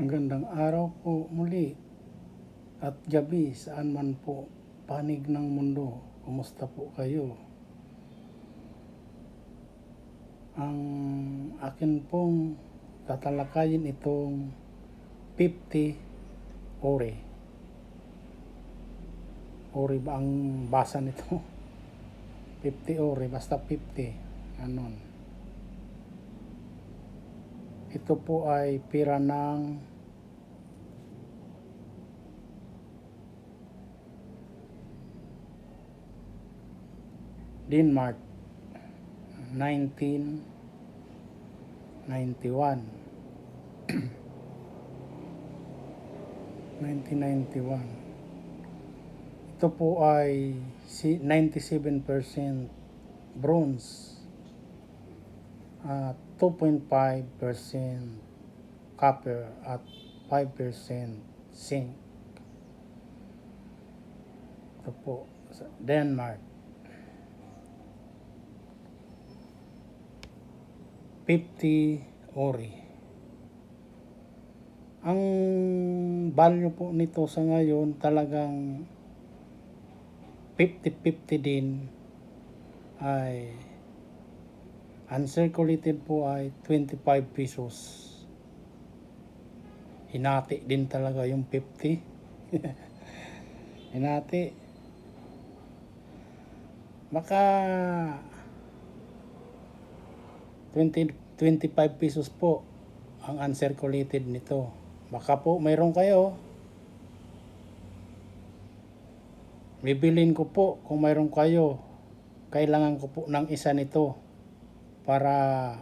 Magandang araw po muli at gabi saan man po panig ng mundo. Kumusta po kayo? Ang akin pong tatalakayin itong 50 ore. Ore ba ang basa nito? 50 ore, basta 50. Anon. Ito po ay pira ng Denmark 1991 1991 Ito po ay si 97% bronze at 2.5% copper at 5% zinc. Ito po sa Denmark. 50 ori. Ang value po nito sa ngayon talagang 50-50 din ay uncirculated po ay 25 pesos. Hinati din talaga yung 50. Hinati. Baka 20, 25 pesos po ang uncirculated nito. Baka po mayroon kayo. Bibilin ko po kung mayroon kayo. Kailangan ko po ng isa nito para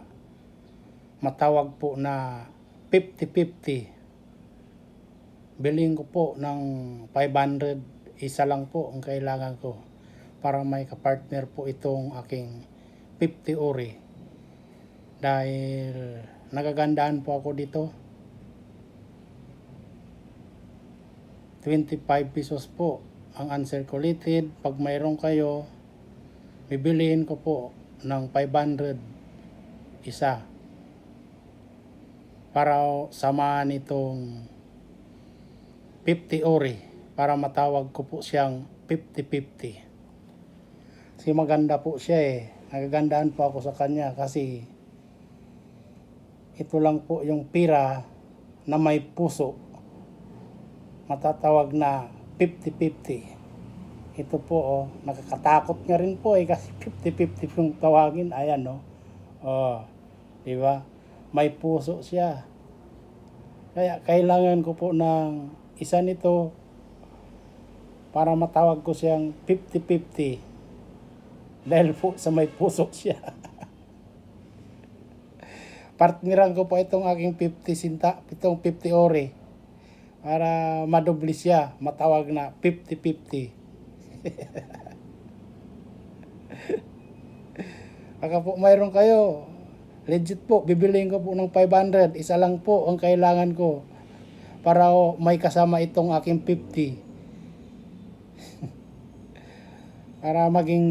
matawag po na 50-50. Bilhin ko po ng 500. Isa lang po ang kailangan ko para may kapartner po itong aking 50 ori dahil nagagandaan po ako dito. 25 pesos po ang uncirculated. Pag mayroon kayo bibiliin ko po ng 500 isa. Para samahan itong 50 ori. Para matawag ko po siyang 50-50 kasi maganda po siya eh. Nagagandaan po ako sa kanya kasi ito lang po yung pira na may puso. Matatawag na 50-50. Ito po, oh, nakakatakot nga rin po eh kasi 50-50 yung tawagin. Ayan, no? Oh, di ba? May puso siya. Kaya kailangan ko po ng isa nito para matawag ko siyang 50-50. Dahil po sa may puso siya. partneran ko po itong aking 50 sinta, itong 50 ore para madubli siya, matawag na 50-50. Baka po mayroon kayo, legit po, bibiliin ko po ng 500, isa lang po ang kailangan ko para may kasama itong aking 50. para maging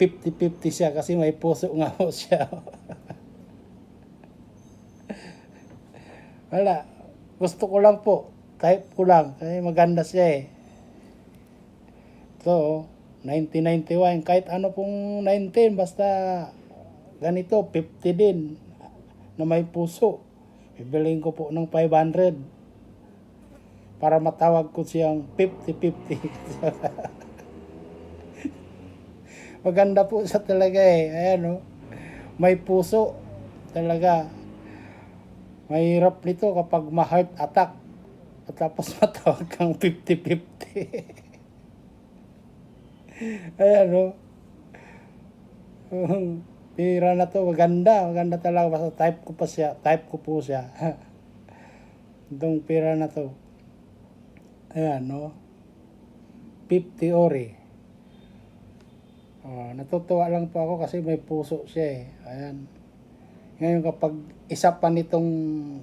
50-50 siya kasi may puso nga po siya. Wala. Gusto ko lang po. Type ko lang. Kasi maganda siya eh. So, 1991. Kahit ano pong 19. Basta ganito. 50 din. Na may puso. Bibilin ko po ng 500. Para matawag ko siyang 50-50. Maganda po siya talaga eh. Ayan o. Oh. May puso. Talaga Mahirap nito kapag ma-heart attack at tapos matawag kang 50-50. Ayan, no? Pira na to, maganda, maganda talaga. Basta type ko pa siya, type ko po siya. Itong pira na to. Ayan, no? 50 ori. Oh, natutuwa lang po ako kasi may puso siya eh. Ayan. Ngayon kapag isa pa nitong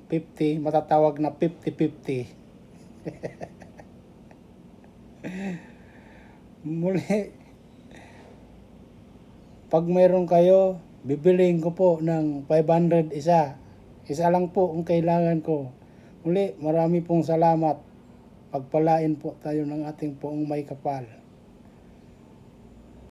50, matatawag na 50-50. Muli, pag mayroon kayo, bibiliin ko po ng 500 isa. Isa lang po ang kailangan ko. Muli, marami pong salamat. Pagpalain po tayo ng ating poong may kapal.